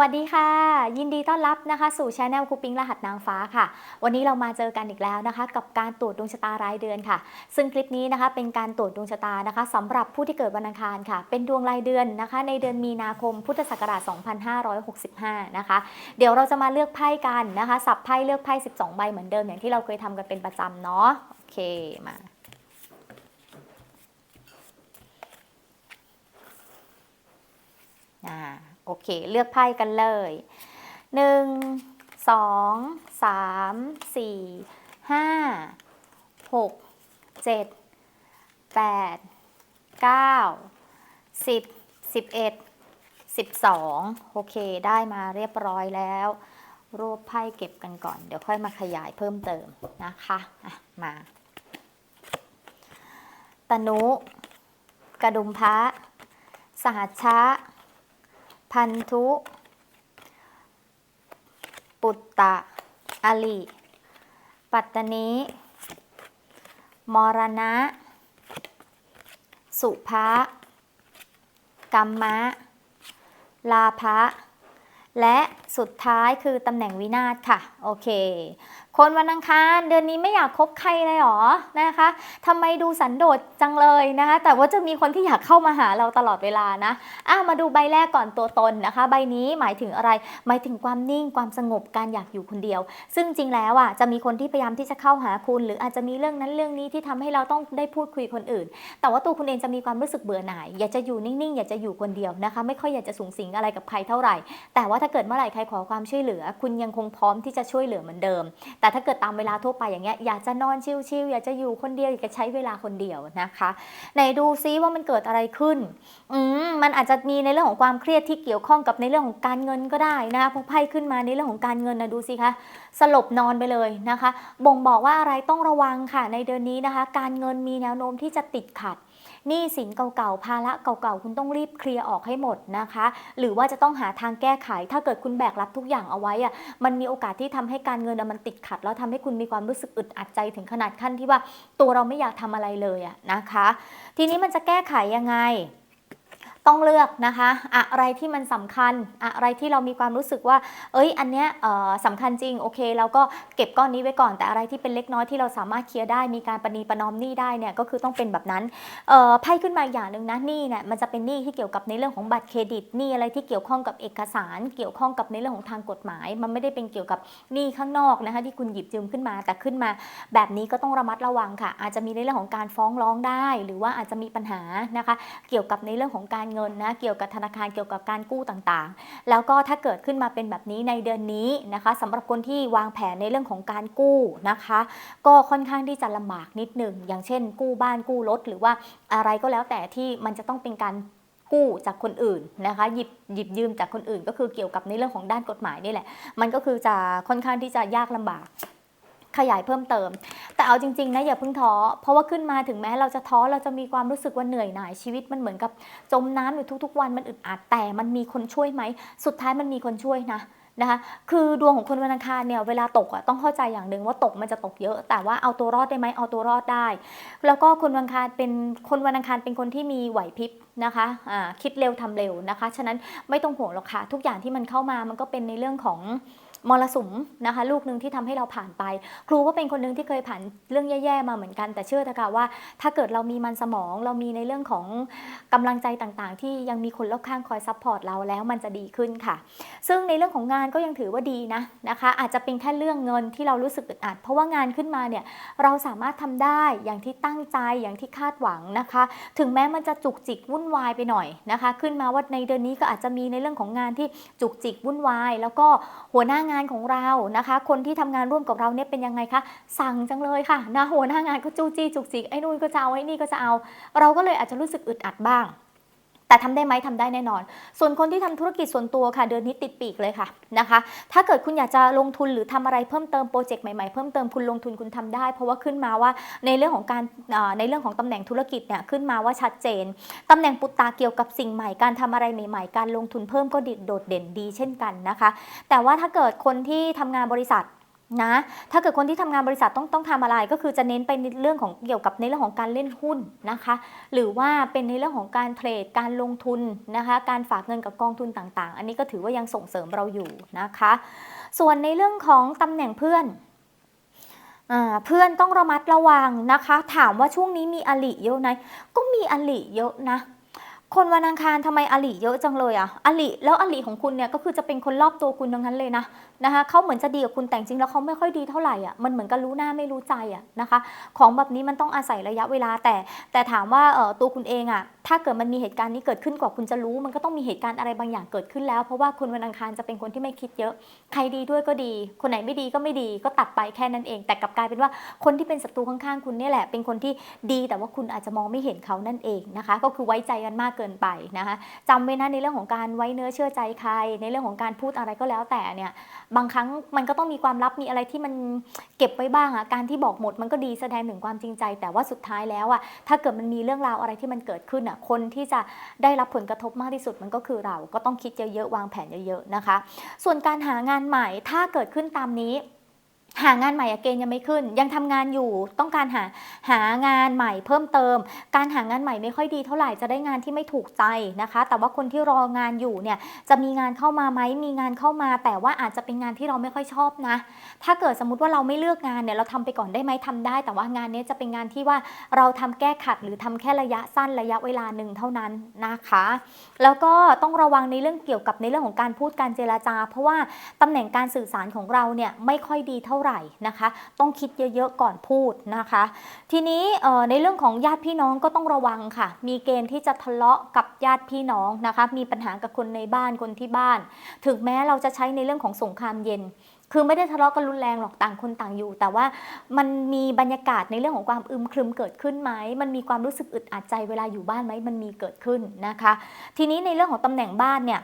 วัสดีค่ะ ยินดีต้อนรับนะคะ สู่ช anel ครูปิงรหัสนางฟ้าค่ะ วันนี้เรามาเจอกันอีกแล้วนะคะ กับการตรวจดวงชะตารายเดือนค่ะ ซึ่งคลิปนี้นะคะเป็นการตรวจดวงชะตานะคะสำหรับผู้ที่เกิดวันอังคารค่ะ เป็นดวงรายเดือนนะคะ ในเดือนมีนาคมพุทธศักราช 2565 นะคะ เดี๋ยวเราจะมาเลือกไพ่กันนะคะ สับไพ่เลือกไพ่ 12 ใบเหมือนเดิมอย่างที่เราเคยทำกันเป็นประจำเนาะโอเคมาอ่า โอเค เลือกไพ่กันเลยหนึ่งสองสามสี่ห้าหกเจ็ดแปดเก้าสิบสิบเอ็ดสิบสองโอเค ได้มาเรียบร้อยแล้วรวบไพ่เก็บกันก่อน เดี๋ยวค่อยมาขยายเพิ่มเติมนะคะะมาตนุ กระดุมพระสหัชชะ พันธุ ปุตตะอลิปัตตนิ มรณะ สุภะกัมมะ ลาภะ และ สุดท้ายคือตำแหน่งวินาศค่ะ โอเค คนวันอังคารเดือนนี้ไม่อยากคบใครเลยหรอนะคะทำไมดูสันโดษจังเลยนะคะ แต่ว่าจะมีคนที่อยากเข้ามาหาเราตลอดเวลานะอะมาดูใบแรกก่อนตัวตนนะคะ ใบนี้หมายถึงอะไรหมายถึงความนิ่งความสงบการอยากอยู่คนเดียว ซึ่งจริงแล้วอะจะมีคนที่พยายามที่จะเข้าหาคุณ หรืออาจจะมีเรื่องนั้นเรื่องนี้ที่ทำให้เราต้องได้พูดคุยคนอื่น แต่ว่าตัวคุณเองจะมีความรู้สึกเบื่อหน่ายอยากจะอยู่นิ่งๆอยากจะอยู่คนเดียวนะคะ ไม่ค่อยอยากจะสูงสิงอะไรกับใครเท่าไหร่ แต่ว่าถ้าเกิดเมื่อไหร่ใครขอความช่วยเหลือ คุณยังคงพร้อมที่จะช่วยเหลือเหมือนเดิม แต่ถ้าเกิดตามเวลาทั่วไปอย่างเงี้ยอยากจะนอนชิลๆอยากจะอยู่คนเดียวอยากจะใช้เวลาคนเดียวนะคะไหนดูซิว่ามันเกิดอะไรขึ้นอืมมันอาจจะมีในเรื่องของความเครียดที่เกี่ยวข้องกับในเรื่องของการเงินก็ได้นะคะพอไพ่ขึ้นมาในเรื่องของการเงินนะดูสิคะสลบนอนไปเลยนะคะ บ่งบอกว่าอะไรต้องระวังค่ะ ในเดือนนี้นะคะ การเงินมีแนวโน้มที่จะติดขัดหนี้สินเก่าๆ ภาระเก่าๆ คุณต้องรีบเคลียร์ออกให้หมดนะคะ หรือว่าจะต้องหาทางแก้ไข ถ้าเกิดคุณแบกรับทุกอย่างเอาไว้อะมันมีโอกาสที่ทำให้การเงินมันติดขัด แล้วทำให้คุณมีความรู้สึกอึดอัดใจถึงขนาดขั้นที่ว่าตัวเราไม่อยากทำอะไรเลยอะนะคะ ทีนี้มันจะแก้ไขยังไง ต้องเลือกนะคะ อะไรที่มันสำคัญ อะไรที่เรามีความรู้สึกว่า เอ้ย อันเนี้ยสำคัญจริง โอเค เราก็เก็บก้อนนี้ไว้ก่อน แต่อะไรที่เป็นเล็กน้อยที่เราสามารถเคลียร์ได้ มีการประนีประนอมหนี้ได้เนี่ย ก็คือต้องเป็นแบบนั้นไพ่ขึ้นมาอย่างหนึ่งนะ หนี้เนี่ย มันจะเป็นหนี้ที่เกี่ยวกับในเรื่องของบัตรเครดิต หนี้อะไรที่เกี่ยวข้องกับเอกสาร เกี่ยวข้องกับในเรื่องของทางกฎหมาย มันไม่ได้เป็นเกี่ยวกับหนี้ข้างนอกนะคะที่คุณหยิบยืมขึ้นมา แต่ขึ้นมาแบบนี้ก็ต้องระมัดระวังค่ะ อาจจะมีในเรื่องของการฟ้องร้องได้ หรือว่าอาจจะมีปัญหานะคะ เกี่ยวกับในเรื่องของการเงินนะเกี่ยวกับธนาคารเกี่ยวกับการกู้ต่างๆ แล้วก็ถ้าเกิดขึ้นมาเป็นแบบนี้ในเดือนนี้นะคะสำหรับคนที่วางแผนในเรื่องของการกู้นะคะ ก็ค่อนข้างที่จะลำบากนิดหนึ่งอย่างเช่น กู้บ้านกู้รถหรือว่าอะไรก็แล้วแต่ที่มันจะต้องเป็นการกู้จากคนอื่นนะคะหยิบหยิบยืมจากคนอื่น ก็คือเกี่ยวกับในเรื่องของด้านกฎหมายนี่แหละ มันก็คือจะค่อนข้างที่จะยากลำบาก ขยายเพิ่มเติม แต่เอาจริงๆนะอย่าเพิ่งท้อเพราะว่าขึ้นมาถึงแม้เราจะท้อเราจะมีความรู้สึกว่าเหนื่อยหน่ายชีวิตมันเหมือนกับจมน้ำอยู่ทุกๆ วันมันอึดอัดแต่มันมีคนช่วยไหม สุดท้ายมันมีคนช่วยนะนะคะคือดวงของคนวันอังคารเนี่ยเวลาตกอะต้องเข้าใจอย่างหนึ่งว่าตกมันจะตกเยอะ แต่ว่าเอาตัวรอดได้ไหมเอาตัวรอดได้ แล้วก็คนวันอังคารเป็นคนวันอังคารเป็นคนที่มีไหวพริบนะคะอ่าคิดเร็วทำเร็วนะคะ ฉะนั้นไม่ต้องห่วงหรอกค่ะทุกอย่างที่มันเข้ามามันก็เป็นในเรื่องของ มรสุมนะคะ ลูกหนึ่งที่ทำให้เราผ่านไป ครูก็เป็นคนหนึ่งที่เคยผ่านเรื่องแย่ๆมาเหมือนกัน แต่เชื่อเถอะค่ะว่า ถ้าเกิดเรามีมันสมองเรามีในเรื่องของกำลังใจต่างๆ ที่ยังมีคนรอบข้างคอยซัพพอร์ตเราแล้วมันจะดีขึ้นค่ะ ซึ่งในเรื่องของงานก็ยังถือว่าดีนะนะคะ อาจจะเป็นแค่เรื่องเงินที่เรารู้สึกอึดอัด เพราะว่างานขึ้นมาเนี่ยเราสามารถทำได้อย่างที่ตั้งใจอย่างที่คาดหวังนะคะ ถึงแม้มันจะจุกจิกวุ่นวายไปหน่อยนะคะ ขึ้นมาว่าในเดือนนี้ก็อาจจะมีในเรื่องของงานที่จุกจิกวุ่นวาย แล้วก็หัวหน้างานของเรานะคะ คนที่ทำงานร่วมกับเราเนี่ยเป็นยังไงคะ สั่งจังเลยค่ะนะหัวหน้างานก็จู้จี้จุกจิกไอ้นู่นก็จะเอาไอ้นี่ก็จะเอา เราก็เลยอาจจะรู้สึกอึดอัดบ้าง แต่ทำได้ไหมทำได้แน่นอน ส่วนคนที่ทำธุรกิจส่วนตัวค่ะ เดือนนี้ติดปีกเลยค่ะนะคะ ถ้าเกิดคุณอยากจะลงทุนหรือทำอะไรเพิ่มเติมโปรเจกต์ใหม่ๆ เพิ่มเติมคุณลงทุนคุณทำได้ เพราะว่าขึ้นมาว่าในเรื่องของการในเรื่องของตำแหน่งธุรกิจเนี่ยขึ้นมาว่าชัดเจนตำแหน่งปุตตาเกี่ยวกับสิ่งใหม่การทำอะไรใหม่ๆ การลงทุนเพิ่มก็โดดเด่นดีเช่นกันนะคะ แต่ว่าถ้าเกิดคนที่ทำงานบริษัท นะ ถ้าเกิดคนที่ทำงานบริษัทต้องต้องทำอะไรก็คือจะเน้นไปในเรื่องของเกี่ยวกับในเรื่องของการเล่นหุ้นนะคะ หรือว่าเป็นในเรื่องของการเทรด การลงทุนนะคะ การฝากเงินกับกองทุนต่างๆ อันนี้ก็ถือว่ายังส่งเสริมเราอยู่นะคะ ส่วนในเรื่องของตำแหน่งเพื่อนอเพื่อนต้องระมัดระวังนะคะ ถามว่าช่วงนี้มีอลิเยอะไหมก็มีอลิเยอะนะ คนวันอังคารทำไมอลิเยอะจังเลยอะอลิแล้วอลิของคุณเนี่ยก็คือจะเป็นคนรอบตัวคุณทั้งนั้นเลยนะนะคะเขาเหมือนจะดีกับคุณแต่จริงแล้วเขาไม่ค่อยดีเท่าไหร่อะมันเหมือนกับรู้หน้าไม่รู้ใจอะนะคะ ของแบบนี้มันต้องอาศัยระยะเวลาแต่ แต่ถามว่าเออตัวคุณเองอะถ้าเกิดมันมีเหตุการณ์นี้เกิดขึ้นกว่าคุณจะรู้ มันก็ต้องมีเหตุการณ์อะไรบางอย่างเกิดขึ้นแล้ว เพราะว่าคุณวันอังคารจะเป็นคนที่ไม่คิดเยอะ ใครดีด้วยก็ดี คนไหนไม่ดีก็ไม่ดีก็ตัดไปแค่นั้นเอง แต่กลับกลายเป็นว่าคนที่เป็นศัตรูข้างๆคุณนี่แหละ เป็นคนที่ดีแต่ว่าคุณอาจจะมองไม่เห็นเขานั่นเองนะคะ ก็คือไว้ใจกันมากเกินไปนะคะจำไว้นะในเรื่องของการไว้เนื้อเชื่อใจใคร ในเรื่องของการพูดอะไรก็แล้วแต่เนี่ยบางครั้งมันก็ต้องมีความลับมีอะไรที่มันเก็บไว้บ้างอะการที่บอกหมดมันก็ดีแสดงถึงความจริงใจ แต่ว่าสุดท้ายแล้วอะถ้าเกิดมันมีเรื่องราวอะไรที่มันเกิดขึ้นอะคนที่จะได้รับผลกระทบมากที่สุดมันก็คือเราก็ต้องคิดเยอะๆวางแผนเยอะๆนะคะ ส่วนการหางานใหม่ถ้าเกิดขึ้นตามนี้ หางานใหม่อเกณฑ์ยังไม่ขึ้น ยังทำงานอยู่ต้องการหาหางานใหม่เพิ่มเติม การหางานใหม่ไม่ค่อยดีเท่าไหร่จะได้งานที่ไม่ถูกใจนะคะ แต่ว่าคนที่รองานอยู่เนี่ยจะมีงานเข้ามาไหมมีงานเข้ามา แต่ว่าอาจจะเป็นงานที่เราไม่ค่อยชอบนะ ถ้าเกิดสมมติว่าเราไม่เลือกงานเนี่ยเราทำไปก่อนได้ไหมทำได้ แต่ว่างานนี้จะเป็นงานที่ว่าเราทำแก้ขัดหรือทำแค่ระยะสั้นระยะเวลาหนึ่งเท่านั้นนะคะ แล้วก็ต้องระวังในเรื่องเกี่ยวกับในเรื่องของการพูดการเจรจา เพราะว่าตำแหน่งการสื่อสารของเราเนี่ยไม่ค่อยดีเท่าไหร่นะคะ ต้องคิดเยอะๆก่อนพูดนะคะ ทีนี้ในเรื่องของญาติพี่น้องก็ต้องระวังค่ะ มีเกณฑ์ที่จะทะเลาะกับญาติพี่น้องนะคะ มีปัญหากับคนในบ้านคนที่บ้าน ถึงแม้เราจะใช้ในเรื่องของสงครามเย็นคือไม่ได้ทะเลาะกันรุนแรงหรอกต่างคนต่างอยู่ แต่ว่ามันมีบรรยากาศในเรื่องของความอึมครึมเกิดขึ้นไหมมันมีความรู้สึกอึดอัดใจเวลาอยู่บ้านไหมมันมีเกิดขึ้นนะคะ ทีนี้ในเรื่องของตำแหน่งบ้านเนี่ย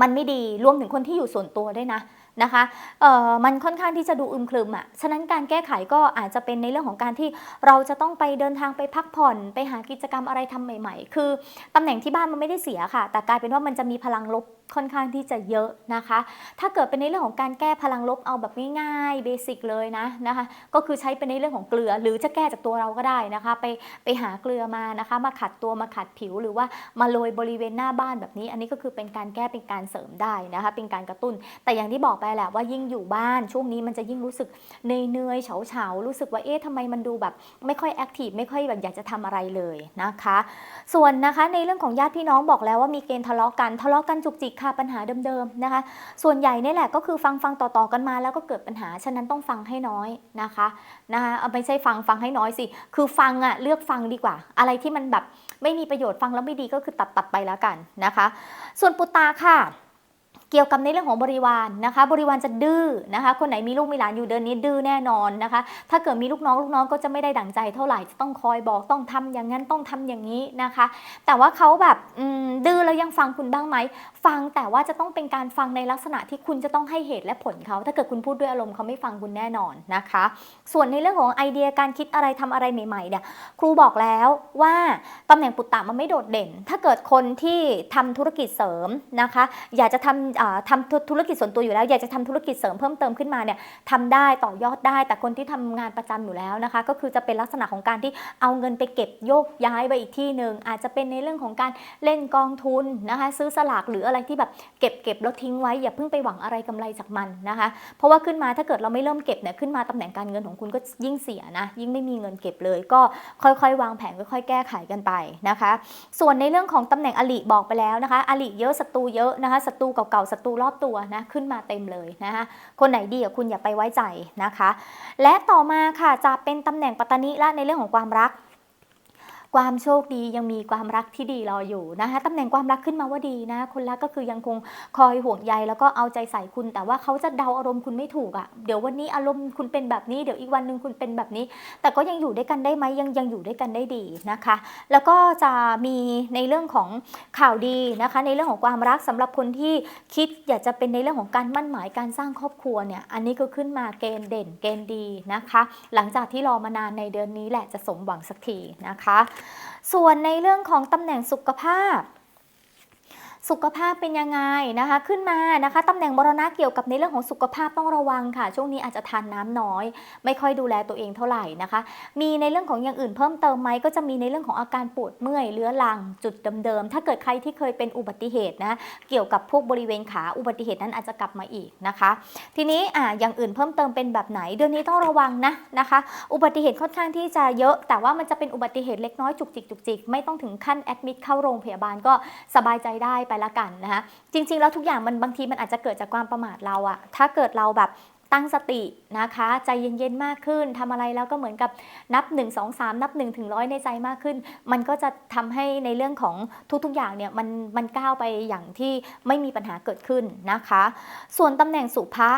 มันไม่ดีรวมถึงคนที่อยู่ส่วนตัวด้วยนะ นะคะเอ่อมันค่อนข้างที่จะดูอึมครึมอะ่ะฉะนั้นการแก้ไขก็อาจจะเป็นในเรื่องของการที่เราจะต้องไปเดินทางไปพักผ่อน ไปหากิจกรรมอะไรทำใหม่ ๆ คือตำแหน่งที่บ้านมันไม่ได้เสียค่ะ แต่กลายเป็นว่ามันจะมีพลังลบ ค่อนข้างที่จะเยอะนะคะ ถ้าเกิดเป็นในเรื่องของการแก้พลังลบเอาแบบง่ายๆเบสิกเลยนะนะคะ ก็คือใช้เป็นในเรื่องของเกลือ หรือจะแก้จากตัวเราก็ได้นะคะ ไปไปหาเกลือมานะคะ มาขัดตัวมาขัดผิวหรือว่ามาโรยบริเวณหน้าบ้านแบบนี้ อันนี้ก็คือเป็นการแก้เป็นการเสริมได้นะคะ เป็นการกระตุ้น แต่อย่างที่บอกไปแหละว่ายิ่งอยู่บ้านช่วงนี้มันจะยิ่งรู้สึกเนื่อยๆเฉาๆรู้สึกว่าเอ๊ะทำไมมันดูแบบไม่ค่อยแอคทีฟไม่ค่อยแบบอยากจะทำอะไรเลยนะคะ ส่วนนะคะในเรื่องของญาติพี่น้องบอกแล้วว่ามีเกณฑ์ทะเลาะกันทะเลาะกันจุกจิกค่ะปัญหาเดิมๆนะคะ ส่วนใหญ่นี่แหละก็คือฟังฟังต่อๆกันมาแล้วก็เกิดปัญหา ฉะนั้นต้องฟังให้น้อยนะคะนะคะไม่ใช่ฟังฟังให้น้อยสิ คือฟังอะเลือกฟังดีกว่า อะไรที่มันแบบไม่มีประโยชน์ฟังแล้วไม่ดีก็คือตัดตัดไปแล้วกันนะคะ ส่วนปุตตาค่ะ เกี่ยวกับในเรื่องของบริวารนะคะ บริวารจะดื้อนะคะ คนไหนมีลูกมีหลานอยู่เดือนนี้ดื้อแน่นอนนะคะ ถ้าเกิดมีลูกน้องลูกน้องก็จะไม่ได้ดั่งใจเท่าไหร่จะต้องคอยบอกต้องทำอย่างนั้นต้องทำอย่างนี้นะคะ แต่ว่าเขาแบบดื้อแล้วยังฟังคุณบ้างไหมฟังแต่ว่าจะต้องเป็นการฟังในลักษณะที่คุณจะต้องให้เหตุและผลเขา ถ้าเกิดคุณพูดด้วยอารมณ์เขาไม่ฟังคุณแน่นอนนะคะ ส่วนในเรื่องของไอเดียการคิดอะไรทำอะไรใหม่ๆเนี่ยครูบอกแล้วว่าตำแหน่งปุตตะมันไม่โดดเด่น ถ้าเกิดคนที่ทำธุรกิจเสริมนะคะ อยากจะทำอ่าทำธุรกิจส่วนตัวอยู่แล้ว อยากจะทำธุรกิจเสริมเพิ่มเติมขึ้นมาเนี่ยทำได้ต่อยอดได้ แต่คนที่ทำงานประจำอยู่แล้วนะคะ ก็คือจะเป็นลักษณะของการที่เอาเงินไปเก็บโยกย้ายไปอีกที่หนึ่งอาจจะเป็นในเรื่องของการเล่นกองทุนนะคะ ซื้อสลากหรืออะไรที่แบบเก็บเก็บแล้วทิ้งไว้อย่าเพิ่งไปหวังอะไรกำไรจากมันนะคะ เพราะว่าขึ้นมาถ้าเกิดเราไม่เริ่มเก็บเนี่ยขึ้นมาตำแหน่งการเงินของคุณก็ยิ่งเสียนะยิ่งไม่มีเงินเก็บเลย ก็ค่อยๆ วางแผนค่อยๆ แก้ไขกันไปนะคะ ส่วนในเรื่องของตำแหน่งอลิบอกไปแล้วนะคะอลิเยอะศัตรูเยอะนะคะศัตรูเก่าๆศัตรูรอบตัวนะขึ้นมาเต็มเลยนะคะคนไหนดีกับคุณอย่าไปไว้ใจนะคะ และต่อมาค่ะจะเป็นตำแหน่งปัตตานิละในเรื่องของความรัก ความโชคดียังมีความรักที่ดีรออยู่นะคะตำแหน่งความรักขึ้นมาว่าดีนะ คนรักก็คือยังคงคอยห่วงใยแล้วก็เอาใจใส่คุณ แต่ว่าเขาจะเดาอารมณ์คุณไม่ถูกอะ่ะเดี๋ยววันนี้อารมณ์คุณเป็นแบบนี้เดี๋ยวอีกวันหนึ่งคุณเป็นแบบนี้ แต่ก็ยังอยู่ด้วยกันได้ไหมยังยังอยู่ด้วยกันได้ดีนะคะ แล้วก็จะมีในเรื่องของข่าวดีนะคะ ในเรื่องของความรักสำหรับคนที่คิดอยากจะเป็นในเรื่องของการมั่นหมายการสร้างครอบครัวเนี่ยอันนี้ก็ขึ้นมาเกณฑ์เด่นเกณฑ์ดีนะคะ หลังจากที่รอมานานในเดือนนี้แหละจะสมหวังสักทีนะคะส่วนในเรื่องของตำแหน่งสุขภาพ สุขภาพเป็นยังไงนะคะ ขึ้นมานะคะตำแหน่งมรณะเกี่ยวกับในเรื่องของสุขภาพต้องระวังค่ะ ช่วงนี้อาจจะทานน้ำน้อย ไม่ค่อยดูแลตัวเองเท่าไหร่นะคะ มีในเรื่องของอย่างอื่นเพิ่มเติมไหมก็จะมีในเรื่องของอาการปวดเมื่อยเรื้อรังจุดเดิมๆถ้าเกิดใครที่เคยเป็นอุบัติเหตุนะเกี่ยวกับพวกบริเวณขาอุบัติเหตุนั้นอาจจะกลับมาอีกนะคะ ทีนี้อ่าอย่างอื่นเพิ่มเติมเป็นแบบไหน เดือนนี้ต้องระวังนะนะคะ อุบัติเหตุค่อนข้างที่จะเยอะ แต่ว่ามันจะเป็นอุบัติเหตุเล็กน้อยจุกจิกจุกจิกไม่ต้องถึงขั้นแอดมิดเข้าโรงพยาบาลก็สบายใจได้ไปละกันนะคะจริง ๆ แล้วทุกอย่างมันบางทีมันอาจจะเกิดจากความประมาทเราอะถ้าเกิดเราแบบตั้งสตินะคะ ใจเย็นๆมากขึ้นทำอะไรแล้วก็เหมือนกับนับ 1 2 3 นับ1ถึงร้อยในใจมากขึ้น มันก็จะทำให้ในเรื่องของทุกๆอย่างเนี่ยมันมันก้าวไปอย่างที่ไม่มีปัญหาเกิดขึ้นนะคะ ส่วนตำแหน่งสุภะ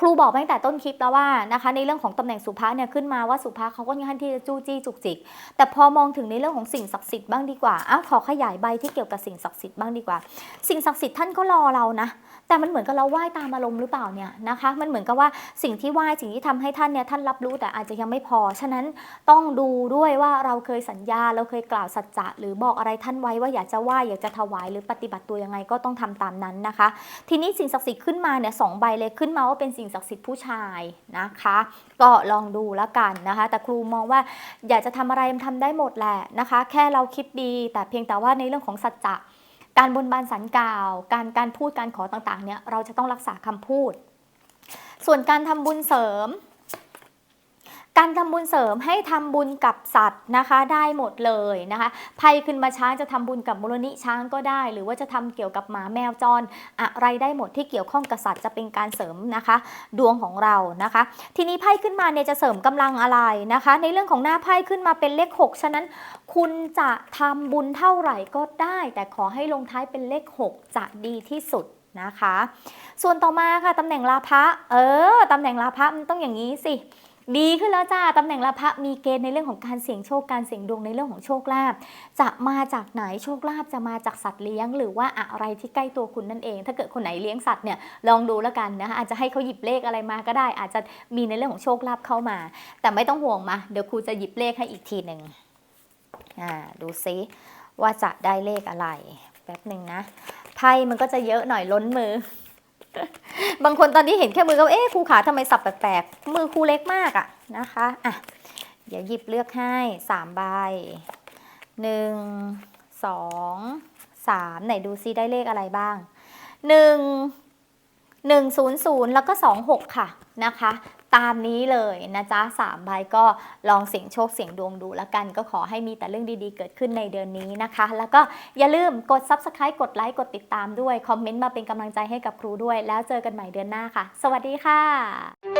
ครูบอกตั้งแต่ต้นคลิปแล้วว่านะคะในเรื่องของตำแหน่งสุภาเนี่ยขึ้นมาว่าสุภาเขาก็ค่อนข้างที่จะจู้จี้จุกจิก แต่พอมองถึงในเรื่องของสิ่งศักดิ์สิทธิ์บ้างดีกว่าอ้าวขอขยายใบที่เกี่ยวกับสิ่งศักดิ์สิทธิ์บ้างดีกว่า สิ่งศักดิ์สิทธิ์ท่านก็รอเรานะ แต่มันเหมือนกับเราไหว้ตามอารมณ์หรือเปล่าเนี่ยนะคะ มันเหมือนกับว่าสิ่งที่ไหว้สิ่งที่ทำให้ท่านเนี่ยท่านรับรู้แต่อาจจะยังไม่พอ ฉะนั้นต้องดูด้วยว่าเราเคยสัญญาเราเคยกล่าวสัจจะหรือบอกอะไรท่านไว้ว่าอยากจะไหว้อยากจะถวายหรือปฏิบัติตัวยังไงก็ต้องทำตามนั้นนะคะ ทีนี้สิ่งศักดิ์สิทธิ์ขึ้นมาเนี่ยสองใบเลยขึ้นมาว่าเป็นสิ่งศักดิ์สิทธิ์ผู้ชายนะคะ ก็ลองดูแล้วกันนะคะ แต่ครูมองว่าอยากจะทำอะไรมันทำได้หมดแหละนะคะ แค่เราคิดดีแต่เพียงแต่ว่าในเรื่องของสัจจะ การบนบานสันกล่าว การการพูดการขอต่างๆเนี่ยเราจะต้องรักษาคำพูด ส่วนการทำบุญเสริม การทำบุญเสริมให้ทำบุญกับสัตว์นะคะได้หมดเลยนะคะไพ่ขึ้นมาช้างจะทำบุญกับมูลนิช้างก็ได้ หรือว่าจะทำเกี่ยวกับหมาแมวจรอะไรได้หมดที่เกี่ยวข้องกับสัตว์จะเป็นการเสริมนะคะ ดวงของเรานะคะ ทีนี้ไพ่ขึ้นมาเนี่ยจะเสริมกำลังอะไรนะคะ ในเรื่องของหน้าไพ่ขึ้นมาเป็นเลข 6 ฉะนั้นคุณจะทำบุญเท่าไหร่ก็ได้ แต่ขอให้ลงท้ายเป็นเลข 6 จะดีที่สุดนะคะ ส่วนต่อมาค่ะตำแหน่งลาภะเออตำแหน่งลาภะมันต้องอย่างนี้สิ ดีขึ้นแล้วจ้าตำแหน่งลาภะมีเกณฑ์ในเรื่องของการเสี่ยงโชคการเสี่ยงดวงในเรื่องของโชคลาภจะมาจากไหนโชคลาภจะมาจากสัตว์เลี้ยง หรือว่าอะไรที่ใกล้ตัวคุณนั่นเอง ถ้าเกิดคนไหนเลี้ยงสัตว์เนี่ยลองดูแล้วกันนะคะอาจจะให้เขาหยิบเลขอะไรมาก็ได้ อาจจะมีในเรื่องของโชคลาภเข้ามา แต่ไม่ต้องห่วงมา เดี๋ยวครูจะหยิบเลขให้อีกทีหนึ่งอ่าดูซิว่าจะได้เลขอะไรแป๊บหนึ่งนะไพ่มันก็จะเยอะหน่อยล้นมือ บางคนตอนที่เห็นแค่มือก็เอ๊ะครูขาทำไมสับแปลกๆ มือครูเล็กมากอะนะคะอะเดี๋ยวหยิบเลือกให้สามใบหนึ่งสองสามไหนดูซิได้เลขอะไรบ้างหนึ่งหนึ่งศูนย์ศูนย์แล้วก็สองหกค่ะนะคะ ตามนี้เลยนะจ๊ะสามใบก็ลองเสียงโชคเสียงดวงดูแล้วกัน ก็ขอให้มีแต่เรื่องดีๆ เกิดขึ้นในเดือนนี้นะคะ แล้วก็อย่าลืมกด subscribe กดไลค์กดติดตามด้วย คอมเมนต์มาเป็นกำลังใจให้กับครูด้วย แล้วเจอกันใหม่เดือนหน้าค่ะ สวัสดีค่ะ